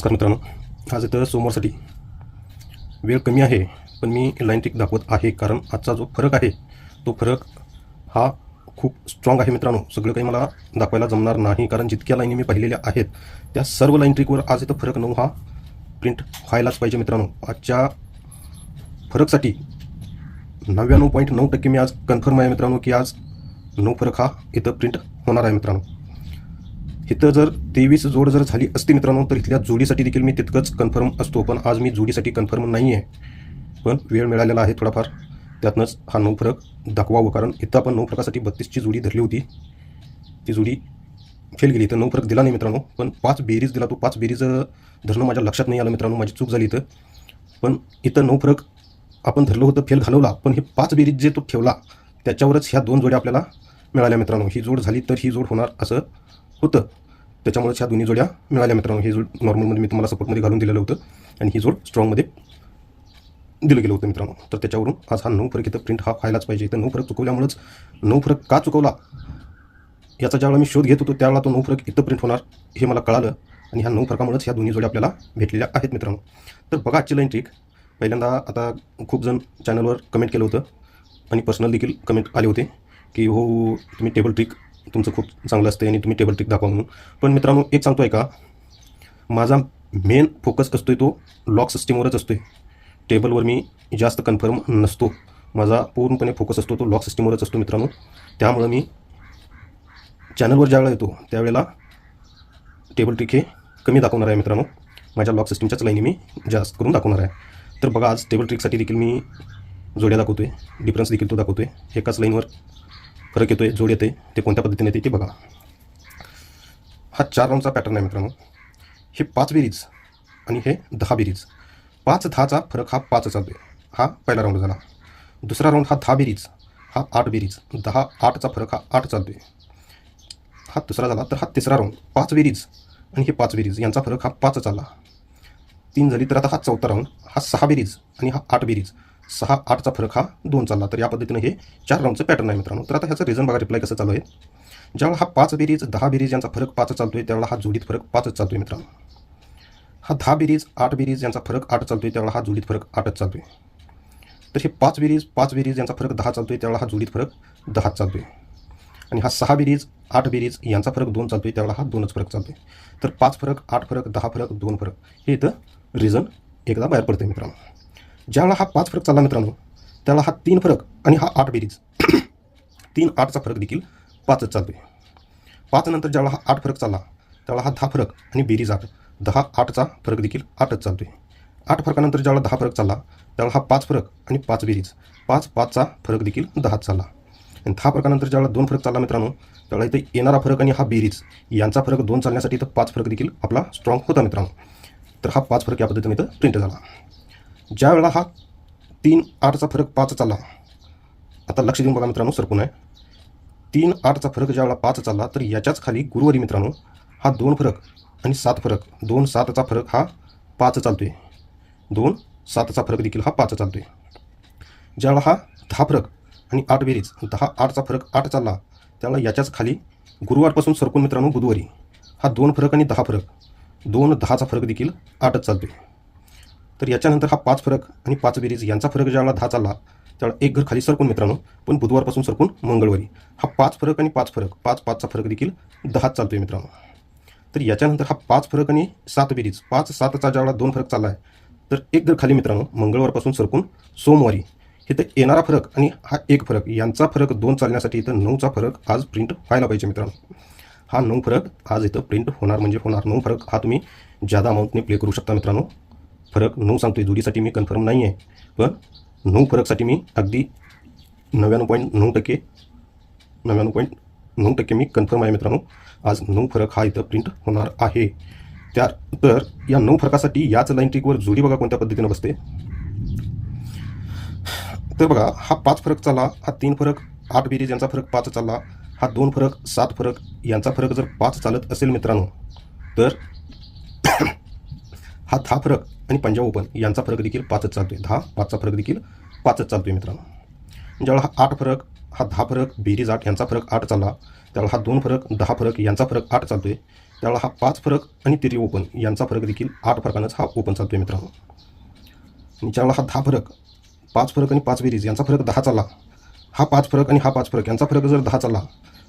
नमस्कार मित्रांनो. आज इथं सोमवारसाठी वेळ कमी आहे पण मी लाईन ट्रिक दाखवत आहे कारण आजचा जो फरक आहे तो फरक हा खूप स्ट्रॉंग आहे मित्रांनो. सगळं काही मला दाखवायला जमणार नाही कारण जितक्या लाईनी मी पाहिलेल्या आहेत त्या सर्व लाईन ट्रिकवर आज इथं फरक नऊ हा प्रिंट व्हायलाच पाहिजे मित्रांनो. आजच्या फरकसाठी नव्याण्णव पॉईंट नऊ टक्के मी आज कन्फर्म आहे मित्रांनो की आज नऊ फरक हा इथं प्रिंट होणार आहे मित्रांनो. इथं जर तेवीस जोड जर झाली असती मित्रांनो तर इथल्या जोडीसाठी देखील मी तितकंच कन्फर्म असतो. पण आज मी जोडीसाठी कन्फर्म नाही आहे पण वेळ मिळालेला आहे थोडाफार. त्यातनंच हा नऊ फरक दाखवावं. कारण इथं आपण नऊ फरकासाठी बत्तीसची जोडी धरली होती. ती जोडी फेल गेली तर नऊ फरक दिला नाही मित्रांनो. पण पाच बेरीज दिला तो. पाच बेरीज धरणं माझ्या लक्षात नाही आलं मित्रांनो. माझी चूक झाली इथं. पण इथं नऊ फरक आपण धरलं होतं फेल घालवला. पण हे पाच बेरीज जे तो ठेवला त्याच्यावरच ह्या दोन जोड्या आपल्याला मिळाल्या मित्रांनो. ही जोड झाली तर ही जोड होणार असं होतं. त्याच्यामुळेच ह्या दोन्ही जोड्या मिळाल्या मित्रांनो. हे जोड नॉर्मलमध्ये मी तुम्हाला सपोर्टमध्ये घालून दिलेलं होतं. आणि ही जोड स्ट्रॉंगमध्ये दिलं गेलं होतं मित्रांनो. तर त्याच्यावरून आज हा नऊ फरक इथं प्रिंट हा व्हायलाच पाहिजे. इथं नऊ फरक चुकवल्यामुळेच नऊ फरक का चुकवला? याचा ज्यावेळेला मी शोध घेत होतो त्यावेळेला तो नऊ फरक इथं प्रिंट होणार हे मला कळालं. आणि ह्या नऊ फरकामुळेच ह्या दोन्ही जोड्या आपल्याला भेटलेल्या आहेत मित्रांनो. तर बघा आजची लाईन ट्रिक पहिल्यांदा आता खूप जण चॅनलवर कमेंट केलं होतं. आणि पर्सनल देखील कमेंट आले होते की हो, हो तुम्ही टेबल ट्रिक तुमचं खूप चांगलं असतं आणि तुम्ही टेबल ट्रिक दाखवा म्हणून. पण मित्रांनो एक सांगतो आहे का? माझा मेन फोकस असतोय तो लॉक सिस्टीमवरच असतो आहे टेबलवर मी जास्त कन्फर्म नसतो. माझा पूर्णपणे फोकस असतो तो लॉक सिस्टीमवरच असतो मित्रांनो. त्यामुळं मी चॅनलवर ज्यावेळेला येतो त्यावेळेला टेबल ट्रिक हे कमी दाखवणार आहे मित्रांनो. माझ्या लॉक सिस्टीमच्याच लाईनी मी जास्त करून दाखवणार आहे. तर बघा आज टेबल ट्रिकसाठी देखील मी जोड्या दाखवतो आहे डिफरन्स देखील तो दाखवतो आहे एकाच लाईनवर फरक येतो आहे जोड येते ते कोणत्या पद्धतीने येते ते बघा. हा चार राऊंडचा पॅटर्न आहे मित्रांनो. हे पाच बेरीज आणि हे दहा बेरीज. पाच दहाचा फरक हा पाच चालतो आहे. हा पहिला राऊंड झाला. दुसरा राऊंड हा दहा बेरीज हा आठ बेरीज. दहा आठचा फरक हा आठ चालतो आहे. हा दुसरा झाला तर हा तिसरा राऊंड पाच बेरीज आणि हे पाच बेरीज. यांचा फरक हा पाच चालला तीन झाली तर आता हा चौथा राऊंड हा सहा बेरीज आणि हा आठ बेरीज. सहा आठचा फरक हा दोन चालला. तर या पद्धतीनं हे चार राऊंडचं पॅटर्न आहे मित्रांनो. तर आता ह्याचं रिझन बघा रिप्लाय कसं चालू आहे? ज्यावेळेला हा पाच बेरीज दहा बेरीज यांचा फरक पाच चालतो आहे त्यावेळेला हा जोडीत फरक पाचच चालतो आहे मित्रांनो. हा दहा बेरीज आठ बेरीज यांचा फरक आठ चालतो आहे त्यावेळेला हा जोडीत फरक आठच चालतो आहे तर हे पाच बेरीज पाच बेरीज यांचा फरक दहा चालतो आहे त्यावेळेला हा जोडीत फरक दहाच चालतो आहे आणि हा सहा बेरीज आठ बेरीज यांचा फरक दोन चालतो आहे त्यावेळेला हा दोनच फरक चालतो आहे तर पाच फरक आठ फरक दहा फरक दोन फरक. हे इथं रिझन एकदा बाहेर पडते मित्रांनो. ज्याला हा पाच फरक चालला मित्रांनो त्याला हा तीन फरक आणि हा आठ बेरीज. तीन आठचा फरक देखील पाचच चालतो आहे पाच नंतर ज्यावेळेला हा आठ फरक चालला त्याला हा दहा फरक आणि बेरीज आठ दहा आठचा फरक देखील आठच चालतो आहे आठ फरकानंतर ज्याला दहा फरक चालला त्याला हा पाच फरक आणि पाच बेरीज पाच पाचचा फरक देखील दहाच चालला. आणि दहा फरकानंतर ज्याला दोन फरक चालला मित्रांनो त्याला इथे येणारा फरक आणि हा बेरीज यांचा फरक दोन चालण्यासाठी इथं पाच फरक देखील आपला स्ट्रॉंग होता मित्रांनो. तर हा पाच फरक या पद्धतीने इथं प्रिंट झाला. ज्या वेळेला हा तीन आठचा फरक पाच चालला आता लक्ष देऊन बघा मित्रांनो सरकून आहे. तीन आठचा फरक ज्या वेळेला पाच चालला तर याच्याच खाली गुरुवारी मित्रांनो हा दोन फरक आणि सात फरक दोन सातचा फरक हा पाच चालतो आहे दोन सातचा फरक देखील हा पाच चालतो आहे ज्यावेळेला हा दहा फरक आणि आठ बेरीज दहा आठचा फरक आठ चालला त्यावेळेला याच्याच खाली गुरुवारपासून सरकून मित्रांनो बुधवारी हा दोन फरक आणि दहा फरक दोन दहाचा फरक देखील आठच चालतो आहे तर याच्यानंतर हा पाच फरक आणि पाच बेरीज यांचा फरक ज्यावेळेला दहा चालला त्यावेळेला एक घर खाली सरकून मित्रांनो पण बुधवारपासून सरकून मंगळवारी. हा पाच फरक आणि पाच फरक पाच पाचचा फरक देखील दहाच चालतो आहे मित्रांनो. तर याच्यानंतर हा पाच फरक आणि सात बेरीज पाच सातचा ज्यावेळेला दोन फरक चालला आहे तर एक घर खाली मित्रांनो मंगळवारपासून सरकून सोमवारी. इथं येणारा फरक आणि हा एक फरक यांचा फरक दोन चालण्यासाठी इथं नऊचा फरक आज प्रिंट व्हायला पाहिजे मित्रांनो. हा नऊ फरक आज इथं प्रिंट होणार म्हणजे होणार. नऊ फरक हा तुम्ही जादा अमाऊंटने प्ले करू शकता मित्रांनो. फरक नऊ सांगतोय जोडीसाठी मी कन्फर्म नाही आहे पण नऊ फरकसाठी मी अगदी नव्याण्णव पॉईंट नऊ टक्के नव्याण्णव पॉईंट नऊ टक्के मी कन्फर्म आहे मित्रांनो. आज नऊ फरक हा इथं प्रिंट होणार आहे. त्या तर या नऊ फरकासाठी याच लाईन ट्रिकवर जोडी बघा कोणत्या पद्धतीनं बसते. तर बघा हा पाच फरक चालला हा तीन फरक आठ बेरीज यांचा फरक पाच चालला हा दोन फरक सात फरक यांचा फरक जर पाच चालत असेल मित्रांनो तर हा दहा फरक आणि पंजाब ओपन यांचा फरक देखील पाचच चालतोय. दहा पाचचा फरक देखील पाचच चालतोय मित्रांनो. ज्यावेळेला हा आठ फरक हा दहा फरक बेरीज आठ यांचा फरक आठ चालला त्यावेळेला हा दोन फरक दहा फरक यांचा फरक आठ चालतोय. त्यावेळेला हा पाच फरक आणि तिरी ओपन यांचा फरक देखील आठ फरकानंच हा ओपन चालतो आहे मित्रांनो. आणि ज्यावेळेला हा दहा फरक पाच फरक आणि पाच बेरीज यांचा फरक दहा चालला हा पाच फरक आणि हा पाच फरक यांचा फरक जर दहा चालला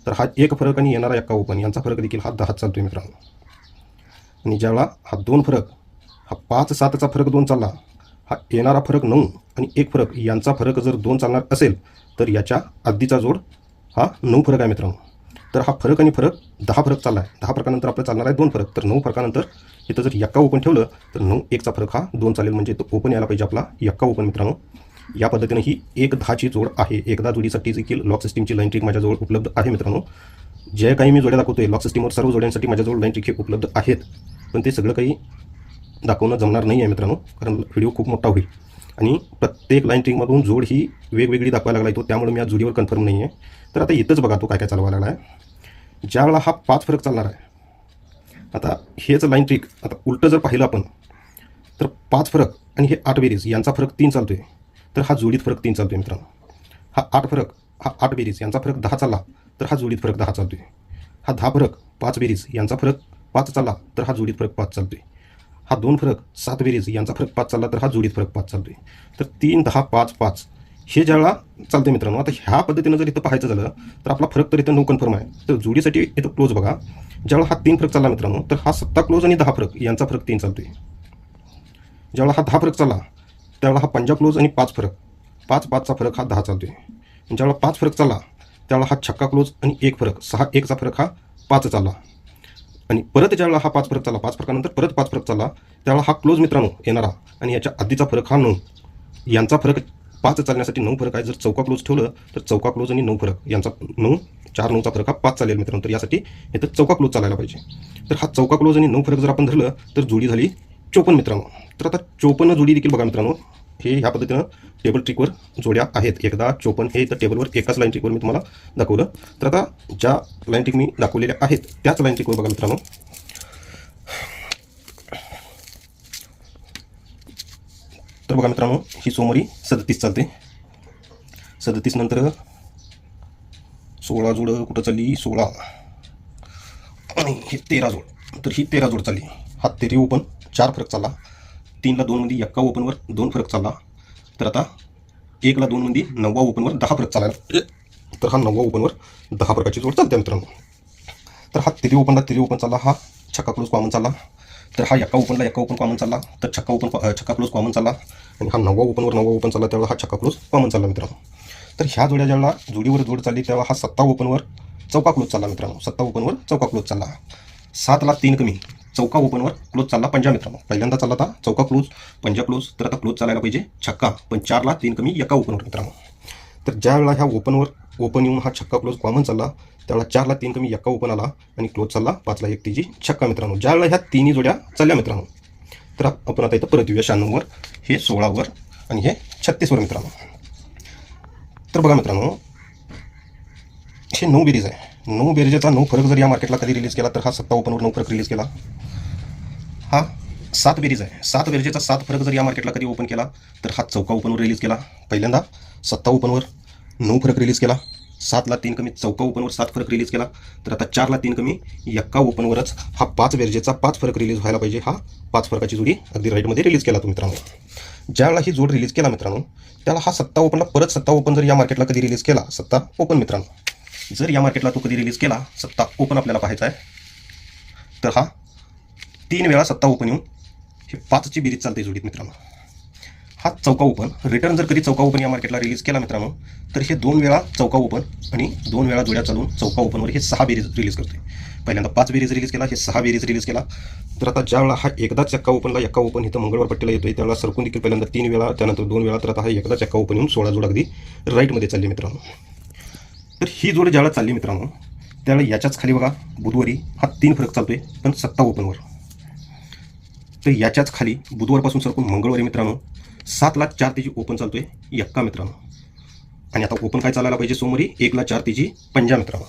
तर हा एक फरक आणि येणारा एक्का ओपन यांचा फरक देखील हा दहा चालतो आहे मित्रांनो. आणि ज्यावेळेला हा दोन फरक हा पाच सातचा फरक दोन चालला. हा येणारा फरक नऊ आणि एक फरक यांचा फरक जर दोन चालणार असेल तर याच्या आधीचा जोड हा नऊ फरक आहे मित्रांनो. तर हा फरक आणि फरक दहा फरक चालला आहे दहा फरकानंतर आपलं चालणार आहे दोन फरक. तर नऊ फरकानंतर इथं जर यक्का ओपन ठेवलं तर नऊ एकचा फरक हा दोन चालेल. म्हणजे तो ओपन यायला पाहिजे आपला यक्का ओपन मित्रांनो. या पद्धतीनं ही एक दहाची जोड आहे. एकदा जोडीसाठी देखील लॉक सिस्टीमची लाईन ट्रिक माझ्याजवळ उपलब्ध आहे मित्रांनो. जे काही मी जोड्या दाखवतोय लॉक सिस्टीमवर सर्व जोड्यांसाठी माझ्याजवळ लाईन ट्रिक हे उपलब्ध आहेत. पण ते सगळं काही दाखवणं जमणार नाही आहे मित्रांनो कारण व्हिडिओ खूप मोठा होईल. आणि प्रत्येक लाईन ट्रिकमधून जोड ही वेगवेगळी दाखवायला लागला तो त्यामुळे मी आज जोडीवर कन्फर्म नाही आहे तर आता इथंच बघा तो काय काय चालवायला लागला आहे ज्यावेळेला हा पाच फरक चालणार आहे आता हेच लाईन ट्रिक आता उलटं जर पाहिलं आपण तर पाच फरक आणि हे आठ बेरीज यांचा फरक तीन चालतोय. तर हा जोडीत फरक तीन चालतोय मित्रांनो. हा आठ फरक हा आठ बेरीज यांचा फरक दहा चालला तर हा जोडीत फरक दहा चालतोय. हा दहा फरक पाच बेरीज यांचा फरक पाच चालला तर हा जोडीत फरक पाच चालतोय. हा दोन फरक सात बेरीज यांचा फरक पाच चालला तर हा जोडीत फरक पाच चालतोय. तर तीन दहा पाच पाच हे ज्यावेळेला चालते मित्रांनो आता ह्या पद्धतीनं जर इथं पाहायचं झालं तर आपला फरक तर इथं नऊ कन्फर्म आहे. तर जोडीसाठी इथं क्लोज बघा. ज्यावेळा हा तीन फरक चालला मित्रांनो तर हा सत्ता क्लोज आणि दहा फरक यांचा फरक तीन चालतोय. ज्यावेळा हा दहा फरक चालला त्यावेळेला हा पंजाब क्लोज आणि पाच फरक. पाच पाचचा फरक हा दहा चालतोय. आहे ज्यावेळा पाच फरक चालला त्यावेळा हा छक्का क्लोज आणि एक फरक सहा एकचा फरक हा पाच चालला. आणि परत ज्यावेळेला हा पाच फरक चालला. पाच फरकानंतर परत पाच फरक चालला. त्यावेळेला हा क्लोज मित्रांनो येणारा आणि याच्या आधीचा फरक हा नऊ. यांचा फरक पाच चालण्यासाठी नऊ फरक आहे. जर चौका क्लोज ठेवलं तर चौका क्लोज आणि नऊ फरक. यांचा नऊ चार नऊचा फरक हा पाच चालेल मित्रांनो. तर यासाठी इथं चौका क्लोज चालायला पाहिजे. तर हा चौका क्लोज आणि नऊ फरक जर आपण धरलं तर जोडी झाली चोपन्न मित्रांनो. तर आता चोपन्न जोडी देखील बघा मित्रांनो. हे ह्या पद्धतीनं टेबल ट्रिकवर जोड्या आहेत. एकदा चोपन्न हे तर टेबलवर एकाच लाईन ट्रिकवर मी तुम्हाला दाखवलं. तर आता ज्या लाईन ट्रिक मी दाखवलेल्या आहेत त्याच लाईन ट्रिकवर बघा मित्रांनो. तर बघा मित्रांनो ही सोमवारी सदतीस चालते. सदतीस नंतर सोळा जोड कुठं चालली? सोळा. आणि हे तेरा जोड. तर ही तेरा जोड चालली. हा तेरी ओपन चार फरक चालला. तीनला दोनमध्ये एक्का ओपनवर दोन फरक चालला. तर आता एकला दोनमध्ये नववा ओपनवर दहा फरक चालायला तर हा नववा ओपनवर दहा फरकाची जोड चालते मित्रांनो. तर हा तिरी ओपनला तिरी ओपन चालला हा छक्का क्लोज कॉमन चालला. तर हा एक्का ओपनला एक्का ओपन कॉमन चालला तर छक्का ओपन छक्का क्लोज कॉमन चालला. आणि हा नववा ओपनवर नववा ओपन चालला त्यावेळेला हा छक्का क्लोज कॉमन चालला मित्रांनो. तर ह्या जोड्या ज्यावेळेला जोडीवर जोड चालली तेव्हा हा सत्ता ओपनवर चौका क्लोज चालला मित्रांनो. सत्ता ओपनवर चौका क्लोज चालला. सातला तीन कमी. चौका ओपनवर क्लोज चालला पंजा मित्रांनो. पहिल्यांदा चालला होता चौका क्लोज पंजा क्लोज तर आता क्लोज चालायला पाहिजे छक्का. पण चारला तीन कमी एका ओपनवर मित्रांनो. तर ज्या वेळा ह्या ओपनवर ओपन येऊन हा छक्का क्लोज कॉमन चालला त्यावेळेला चारला तीन कमी एका ओपन आला आणि क्लोज चालला पाचला एक तिची छक्का मित्रांनो. ज्यावेळेला ह्या तिन्ही जोड्या चालल्या मित्रांनो. तर आपण आता इथं परत येऊया शहाण्णववर हे सोळावर आणि हे छत्तीसवर मित्रांनो. तर बघा मित्रांनो हे नऊ बेरीज आहे. नऊ बेरीजचा नऊ फरक जर या मार्केटला कधी रिलीज केला तर हा सत्ता ओपनवर नऊ फरक रिलीज केला. हा सात बेरीज आहे. सात बेरजेचा सात फरक जर या मार्केटला कधी ओपन केला तर हा चौका ओपनवर रिलीज केला. पहिल्यांदा सत्ता ओपनवर नऊ फरक रिलीज केला. सातला तीन कमी चौका ओपनवर सात फरक रिलीज केला. तर आता चारला तीन कमी एक्का ओपनवरच हा पाच बेरजेचा पाच फरक रिलीज व्हायला पाहिजे. हा पाच फरकाची जोडी अगदी राईटमध्ये रिलीज केला तो मित्रांनो. ज्यावेळेला ही जोड रिलीज केला मित्रांनो त्याला हा सत्ता ओपनला परत सत्ता ओपन जर या मार्केटला कधी रिलीज केला सत्ता ओपन मित्रांनो. जर या मार्केटला तो कधी रिलीज केला सत्ता ओपन आपल्याला पाहायचा आहे. तर हा तीन वेळा सत्ता ओपन येऊन हे पाचची बेरीज चालते जोडीत मित्रांनो. हा चौका ओपन रिटर्न जर कधी चौका ओपन या मार्केटला रिलीज केला मित्रांनो तर हे दोन वेळा चौका ओपन आणि दोन वेळा जोड्या चालून चौका ओपनवर हे सहा बेरीज रिलीज करते पहिल्यांदा पाच बेरीज रिलीज केला हे सहा बेरीज रिलीज केला. तर आता ज्या वेळा हा एकदा चक्का ओपनला एक्का ओपन इथं मंगळवार पट्टीला येतोय त्यावेळेला सरकून देखील पहिल्यांदा तीन वेळा त्यानंतर दोन वेळा तर आता हा एकदा चक्का ओपन येऊन सोळा जोड अगदी राईटमध्ये चालली मित्रांनो. तर ही जोड ज्यावेळेला चालली मित्रांनो त्याला याच्याच खाली बघा बुधवारी हा तीन फरक चालतोय पण सत्ता ओपनवर तर याच्याच खाली बुधवारपासून सरकून मंगळवारी मित्रांनो सात लाख चार तेजी ओपन चालतोय यक्का मित्रांनो. आणि आता ओपन काय चालायला पाहिजे सोमवारी? एक लाख चार तेजी पंजा मित्रांनो.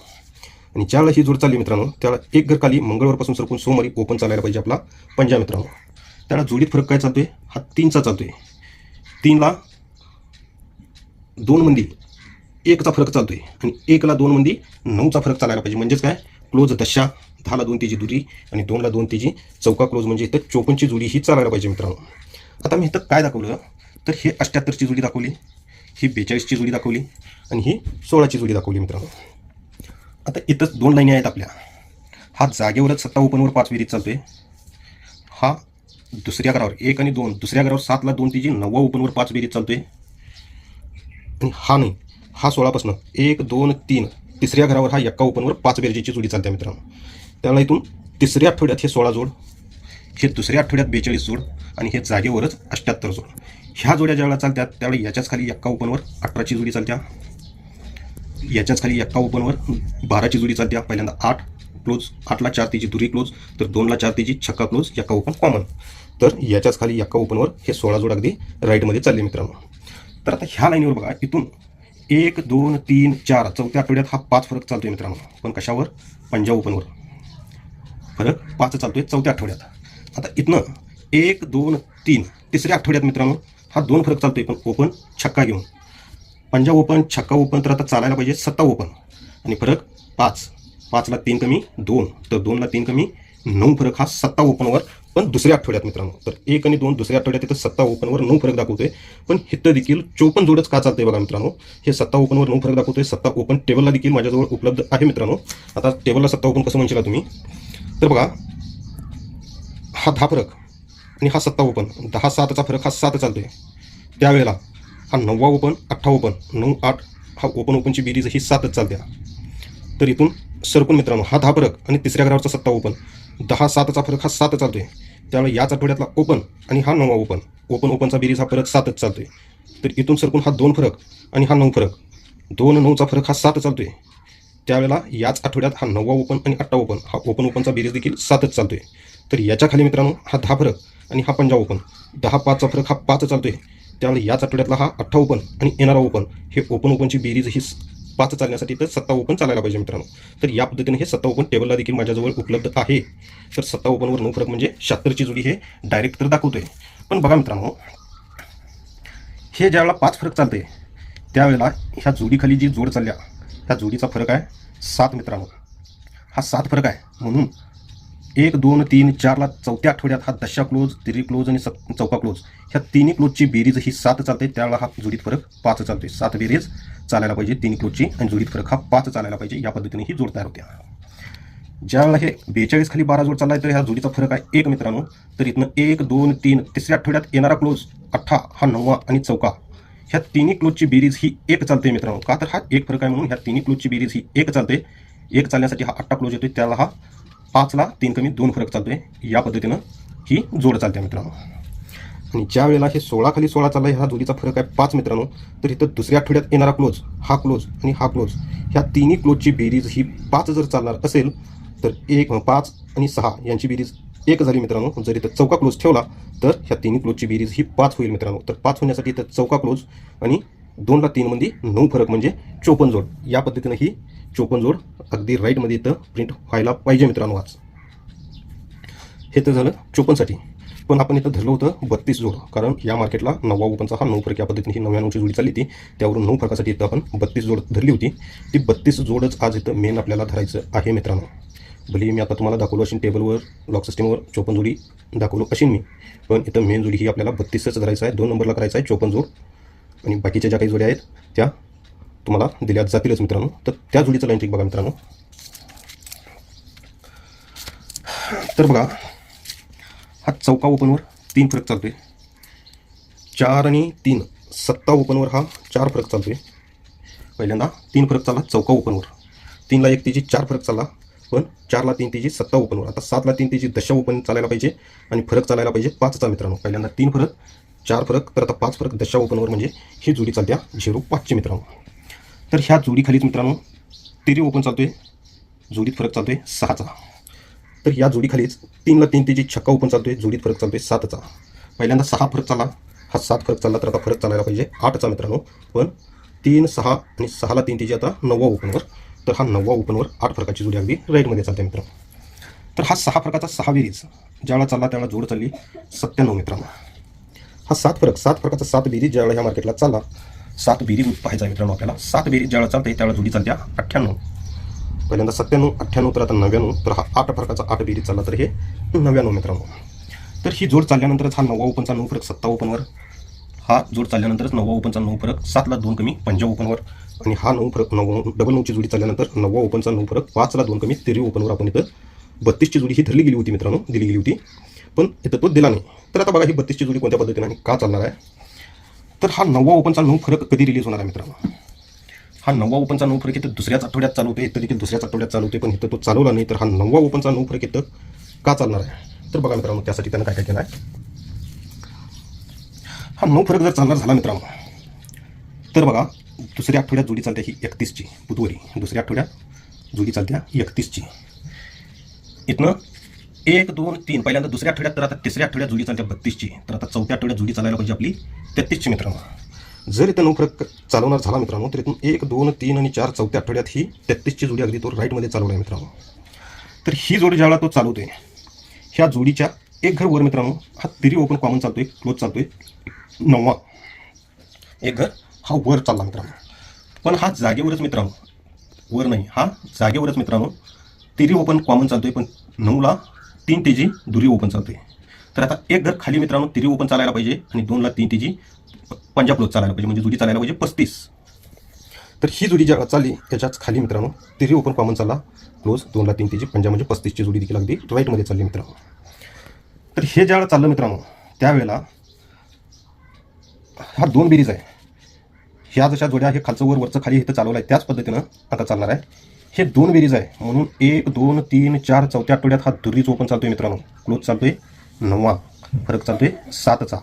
आणि ज्याला ही जोड चालली मित्रांनो त्याला एक घर खाली मंगळवारपासून सरकून सोमवारी ओपन चालायला पाहिजे आपला पंजा मित्रांनो. त्याला जोडीत फरक काय चालतोय? हा तीनचा चालतोय. तीनला दोन मंदी एकचा फरक चालतोय. आणि एकला दोन म्हणजे नऊचा फरक चालायला पाहिजे. म्हणजेच काय? क्लोज दशा दहाला दोन तिची दुरी आणि दोनला दोन तिची चौका क्लोज म्हणजे इथं चोपनची जुडी ही चालायला पाहिजे मित्रांनो. आता मी इथं काय दाखवलं? तर हे अठ्ठ्याहत्तरची जुडी दाखवली ही बेचाळीसची जुडी दाखवली आणि ही सोळाची जुडी दाखवली मित्रांनो. आता इथंच दोन लाईनी आहेत आपल्या. हा जागेवरच सत्ता ओपनवर पाच विहिरीत चालतोय. हा दुसऱ्या घरावर एक आणि दोन दुसऱ्या घरावर सातला दोन तिची नववा ओपनवर पाच विहिरीत चालतोय. आणि हा नाही हा सोळापासून एक दोन तीन. तिसऱ्या घरावर हा एक्का ओपनवर पाच बेरजेची जोडी चालते मित्रांनो. त्यामुळे इथून तिसऱ्या आठवड्यात हे सोळा जोड हे दुसऱ्या आठवड्यात बेचाळीस जोड आणि हे जागेवरच अठ्ठ्याहत्तर जोड. ह्या जोड्या ज्यावेळेला चालत्या त्यावेळी याच्याच खाली एक्का ओपनवर अठराची जोडी चालत्या. याच्याच खाली एक्का ओपनवर बाराची जोडी चालत्या. पहिल्यांदा आठ क्लोज आठला चार तेजी दुरी क्लोज तर दोनला चार तेजी छक्का क्लोज एक्का ओपन कॉमन. तर याच्याच खाली एक्का ओपनवर हे सोळा जोड अगदी राईटमध्ये चालले मित्रांनो. तर आता ह्या लाईनवर बघा इथून एक दोन तीन चार. चौथ्या आठवड्यात हा पाच फरक चालतोय मित्रांनो. पण कशावर? पंजाब ओपनवर. फरक पाच चालतोय चौथ्या आठवड्यात. आता इथनं एक दोन तीन. तिसऱ्या आठवड्यात मित्रांनो हा दोन फरक चालतोय. पण ओपन छक्का घेऊन. पंजाब ओपन छक्का ओपन तर आता चालायला पाहिजे सत्ता ओपन. आणि फरक पाच. पाचला तीन कमी दोन. तर दोनला तीन कमी नऊ फरक हा सत्ता ओपनवर पण दुसऱ्या आठवड्यात मित्रांनो. तर एक आणि दोन दुसऱ्या आठवड्यात इथं सत्ता ओपनवर नऊ फरक दाखवतोय. पण इथं देखील चोपन जोडच का चालतंय बघा मित्रांनो. हे सत्ता ओपनवर नऊ फरक दाखवतोय. सत्ता ओपन टेबलला देखील माझ्याजवळ उपलब्ध आहे मित्रांनो. आता टेबलला सत्ता ओपन कसं म्हणशील तुम्ही? तर बघा हा दहा फरक आणि हा सत्ता ओपन. दहा सातचा फरक हा सात चालतोय. त्यावेळेला हा नववा ओपन अठ्ठा ओपन नऊ आठ हा ओपन ओपनची बेरीज ही सातच चालते तर इथून सरकून मित्रांनो हा दहा फरक आणि तिसऱ्या ग्रावरचा सत्ता ओपन. दहा सातचा फरक हा सात चालतोय. त्यामुळे याच आठवड्यातला ओपन आणि हा नववा ओपन. ओपन ओपनचा बेरीज हा फरक सातच चालतोय. तर इथून सरकून हा दोन फरक आणि हा नऊ फरक. दोन नऊचा फरक हा सात चालतोय. त्यावेळेला याच आठवड्यात हा नववा ओपन आणि अठ्ठा ओपन हा ओपन ओपनचा बेरीज देखील सातच चालतोय. तर याच्या खाली मित्रांनो हा दहा फरक आणि हा पंजाब ओपन. दहा पाचचा फरक हा पाच चालतोय. त्यामुळे याच आठवड्यातला हा अठ्ठा ओपन आणि येणारा ओपन हे ओपन ओपनची बेरीज ही पाच चालण्यासाठी तर सत्ता ओपन चालायला पाहिजे मित्रांनो. तर या पद्धतीने हे सत्ता ओपन टेबलला देखील माझ्याजवळ उपलब्ध आहे. तर सत्ता ओपनवर नऊ फरक म्हणजे शहात्तरची जोडी हे डायरेक्ट तर दाखवतोय. पण बघा मित्रांनो हे ज्यावेळेला पाच फरक चालते त्यावेळेला ह्या जोडीखाली जी जोड चालल्या ह्या जोडीचा फरक आहे सात मित्रांनो. हा सात फरक आहे. म्हणून एक दोन तीन चारला चौथ्या आठवड्यात हा दशा क्लोज तिरी क्लोज आणि चौका क्लोज ह्या तिन्ही क्लोजची बेरीज ही सात चालते त्यावेळेला हा जोडीत फरक पाच चालते सात बेरीज चालायला पाहिजे. तीन क्लोजची आणि जोडीत फरक हा पाच चालायला पाहिजे. या पद्धतीने ही जोड तयार होते ज्यावेळेला हे बेचाळीस खाली बारा जोड चाललाय तर ह्या जोडीचा फरक आहे एक मित्रांनो. तर इथनं एक दोन तीन तिसऱ्या आठवड्यात येणारा क्लोज अठ्ठा हा नववा आणि चौका ह्या तिन्ही क्लोजची बेरीज ही एक चालते मित्रांनो. का तर हा एक फरक आहे म्हणून ह्या तिन्ही क्लोजची बेरीज ही एक चालते. एक चालण्यासाठी हा अठ्ठा क्लोज येतोय. त्याला हा पाचला तीन कमी दोन फरक चालतोय. या पद्धतीनं ही जोड चालते मित्रांनो. आणि ज्या वेळेला हे सोळा खाली सोळा चालला ह्या जोडीचा फरक आहे पाच मित्रांनो तर इथं दुसऱ्या आठवड्यात येणारा क्लोज हा क्लोज आणि हा क्लोज ह्या तिन्ही क्लोजची बेरीज ही पाच जर चालणार असेल तर एक पाच आणि सहा यांची बेरीज एक झाली मित्रांनो. जर इथं चौका क्लोज ठेवला तर ह्या तिन्ही क्लोजची बेरीज ही पाच होईल मित्रांनो. तर पाच होण्यासाठी इथं चौका क्लोज आणि दोनला तीनमध्ये नऊ फरक म्हणजे चोपन जोड. या पद्धतीनं ही चोपन जोड अगदी राईटमध्ये इथं प्रिंट व्हायला पाहिजे मित्रांनो आज. हे तर झालं चोपनसाठी पण आपण इथं धरलं होतं बत्तीस जोड कारण या मार्केटला नववा ओपनचा हा नऊ फरक या पद्धतीने ही नव्याण्णवची जोडी चालली होती. त्यावरून नऊ फरकासाठी इथं आपण बत्तीस जोड धरली होती. ती बत्तीस जोडच आज इथं मेन आपल्याला धरायचं आहे मित्रांनो. भले मी आता तुम्हाला दाखवलो असेल टेबलवर लॉक सिस्टीमवर चोपन जोडी दाखवलो असेल मी पण इथं मेन जोडी ही आपल्याला बत्तीसच धरायचं आहे. दोन नंबरला करायचं आहे चोपन जोड. आणि बाकीच्या ज्या काही जोड्या आहेत त्या तुम्हाला दिल्या जातीलच मित्रांनो. तर त्या जोडीचं लाईन चेक बघा मित्रांनो. तर बघा हा चौका ओपनवर तीन फरक चालतो आहे चार आणि तीन सत्ता ओपनवर हा चार फरक चालतो आहे पहिल्यांदा तीन फरक चालला चौका ओपनवर तीनला एक तिची चार फरक चालला पण चारला तीन तिची सत्ता ओपनवर आता सातला तीन तिची दशा ओपन चालायला पाहिजे आणि फरक चालायला पाहिजे पाचचा मित्रांनो. पहिल्यांदा तीन फरक चार फरक तर आता पाच फरक दशा ओपनवर म्हणजे ही जोडी चालत्या झिरो पाचचे मित्रांनो. तर ह्या जोडीखालीच मित्रांनो तिरी ओपन चालतो आहे जोडीत फरक चालतो आहे सहाचा. तर या जोडीखालीच तीनला तीन तिची छक्का ओपन चालतोय जोडीत फरक चालतोय सातचा पहिल्यांदा सहा फरक चालला हा सात फरक चालला तर आता फरक चालायला पाहिजे आठचा मित्रांनो. पण तीन सहा आणि सहाला तीन तिची आता नववा ओपनवर तर हा नववा ओपनवर आठ फरकाची जोडी अगदी राईटमध्ये चालते मित्रांनो. तर हा सहा फरकाचा सहा बेरीज ज्यावेळा चालला त्यावेळा जोड चालली सत्त्याण्णव मित्रांनो. हा सात फरक सात फरकाचा सात बेरीज ज्यावेळा ह्या मार्केटला चालला सात बेरीज पाहायचा मित्रांनो आपल्याला. सात बेरीज ज्यावेळा चालते त्यावेळा जोडी चालत्या अठ्ठ्याण्णव. पहिल्यांदा सत्त्याण्णव अठ्ठ्याण्णव तर आता नव्याण्णव तर हा आठ फरकाचा आठ बेरीज चालला तर हे नव्याण्णव मित्रांनो. तर ही जोड चालल्यानंतरच हा नव्वा ओपनचा नऊ फरक सत्ता ओपनवर. हा जोड चालल्यानंतरच नव्वा ओपनचा नऊ फरक सातला दोन कमी पंजा ओपनवर. आणि हा नऊ फरक नऊ डबल नऊची जोडी चालल्यानंतर नववा ओपनचा नऊ फरक पाचला दोन कमी तेरी ओपनवर आपण इथं बत्तीसची जोडी ही धरली गेली होती मित्रांनो दिली गेली होती. पण इथं तो दिला नाही. तर आता बघा ही बत्तीसची जोडी कोणत्या पद्धतीने आणि का चालणार आहे? तर हा नववा ओपनचा नऊ फरक कधी रिलीज होणार आहे मित्रांनो? हा नववा ओपनचा नऊ फरक इथं दुसऱ्याच आठवड्यात चालू होते इथं देखील दुसऱ्याच आठवड्यात चालू होते पण इथं तो चालवला नाही तर हा नववा ओपनचा नऊ फरक इथं का चालणार आहे? तर बघा मित्रांनो त्यासाठी त्यानं काय काय केलं आहे? हा नऊ फरक जर चालणार झाला मित्रांनो तर बघा दुसऱ्या आठवड्यात जोडी चालते ही एकतीसची बुधवारी. दुसऱ्या आठवड्यात जोडी चालत्या एकतीसची. इथनं एक दोन तीन पहिल्यांदा दुसऱ्या आठवड्यात तर आता तिसऱ्या आठवड्यात जोडी चालते बत्तीसची. तर आता चौथ्या आठवड्यात जोडी चालायला पाहिजे आपली तेहतीसची मित्रांनो. जर इथं नऊ फरक चालवणार झाला मित्रांनो तर इथून एक दोन तीन आणि चार चौथ्या आठवड्यात ही तेहतीसची जोडी अगदी तो राईटमध्ये चालवला आहे मित्रांनो. तर ही जोडी ज्यावेळेला तो चालवतोय ह्या जोडीच्या एक घर वर मित्रांनो हा तिरी ओपन कॉमन चालतोय क्लोज चालतोय नववा एक घर हा वर चालला मित्रांनो. पण हा जागेवरच मित्रांनो वर नाही हा जागेवरच मित्रांनो तिरी ओपन कॉमन चालतोय पण नऊला तीन तेजी दुरी ओपन चालतोय. तर आता एक घर खाली मित्रांनो तिरी ओपन चालायला पाहिजे आणि दोनला तीन तेजी पंजाब क्लोज चालायला पाहिजे. म्हणजे जुडी चालायला पाहिजे पस्तीस. तर ही जुडी ज्या चालली त्याच्याच खाली मित्रांनो तिरी ओपन कॉमन चालला. क्लोज दोनला तीन तेजी पंजाब म्हणजे पस्तीसची जुडी देखील अगदी राईटमध्ये चालली मित्रांनो. तर हे ज्यावेळेला चाललं मित्रांनो त्यावेळेला हा दोन बेरीज आहे. ह्या जशा जोड्या हे खालचं वर वरचं खाली इथं चालवलं आहे त्याच पद्धतीनं आता चालणार आहे. हे दोन बेरीज आहे. म्हणून एक दोन तीन चार चौथ्या आठवड्यात हा दुरीच ओपन चालतोय मित्रांनो. क्लोज चालतोय. नववा. फरक चालतोय सातचा.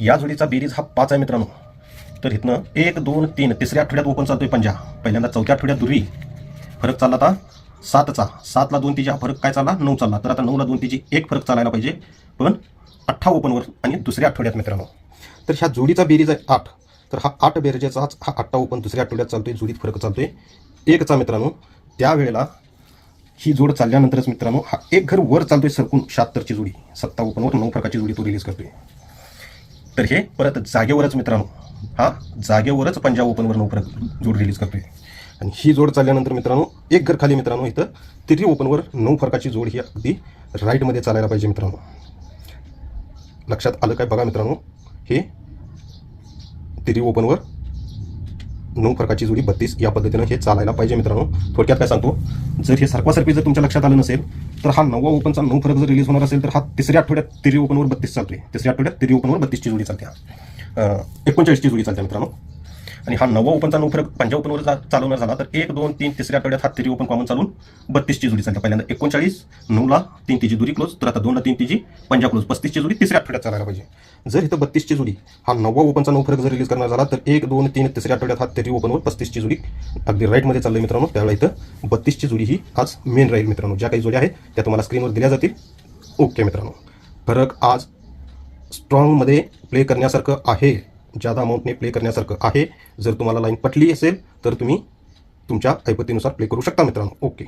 या जोडीचा बेरीज हा पाच आहे मित्रांनो. तर इथनं एक दोन तीन तिसऱ्या आठवड्यात ओपन चालतोय पंजा. पहिल्यांदा चौथ्या आठवड्यात दुर्वी. फरक चालला आता सातचा. सातला दोन तिची हा फरक काय चालला? नऊ चालला. तर आता नऊला दोन तिची एक फरक चालायला पाहिजे. पण अठ्ठा ओपनवर आणि दुसऱ्या आठवड्यात मित्रांनो. तर ह्या जोडीचा बेरीज आहे आठ. तर हा आठ बेरजेचाच हा अठ्ठा ओपन दुसऱ्या आठवड्यात चालतोय. जोडीत फरक चालतोय. एकचा मित्रांनो. त्यावेळेला ही जोड चालल्यानंतरच मित्रांनो हा एक घर वर चालतोय सरकून शहात्तरची जोडी सत्ता ओपनवर नऊ फरकाची जोडी तो रिलीज करतोय. तर हे परत जागेवरच मित्रांनो हा जागेवरच पंजाब ओपनवर नऊ फरक जोड रिलीज करतोय. आणि ही जोड चालल्यानंतर मित्रांनो एक घर खाली मित्रांनो इथं तिरी ओपनवर नऊ फरकाची जोड ही अगदी राईटमध्ये चालायला पाहिजे मित्रांनो. लक्षात आलं काय बघा मित्रांनो हे तिरी ओपनवर नऊ फरकाची जोडी बत्तीस या पद्धतीनं हे चालायला पाहिजे मित्रांनो. थोडक्यात काय सांगतो? जर हे सरकवासरपी जर तुमच्या लक्षात आलं नसेल तर हा नववा ओपनचा नऊ फरक जर रिलीज होणार असेल तर हा तिसऱ्या आठवड्यात तिरी ओपनवर बत्तीस चालतोय. तिसऱ्या आठवड्यात तिरी ओपनवर बत्तीसची जोडी चालते हा. एकोणचाळीसची जोडी चालते मित्रांनो. आणि हा नववा ओपनचा नऊ फरक पंजाब ओपनवर जा चालवणार झाला तर एक दोन तीन तिसऱ्या आठवड्यात हा तिरी ओपन कॉमन चालून बत्तीसची जुडी चालली पहिल्यांदा एकोणचाळीस नऊला तीन तिची दुरी क्लोज तर आता दोनला तीन तिची पंजाब क्लोज पस्तीसची जुडी तिसऱ्या आठवड्यात चालायला पाहिजे. जर इथं बत्तीसची जुडी हा नववा ओपनचा नऊ फरक जर रिलीज करणार झाला तर एक दोन तीन तिसऱ्या आठवड्यात हा तिरी ओपनवर पस्तीसची जुडी अगदी राईटमध्ये चाललं मित्रांनो. त्यावेळेला इथं बत्तीसची जुडी ही आज मेन राहील मित्रांनो. ज्या काही जोड्या आहेत त्या तुम्हाला स्क्रीनवर दिल्या जातील. ओके मित्रांनो. फरक आज स्ट्रॉंगमध्ये प्ले करण्यासारखं आहे. जादा अमाऊंटने प्ले करण्यासारखं आहे. जर तुम्हाला लाईन पटली असेल तर तुम्ही तुमच्या ऐपतीनुसार प्ले करू शकता मित्रांनो. ओके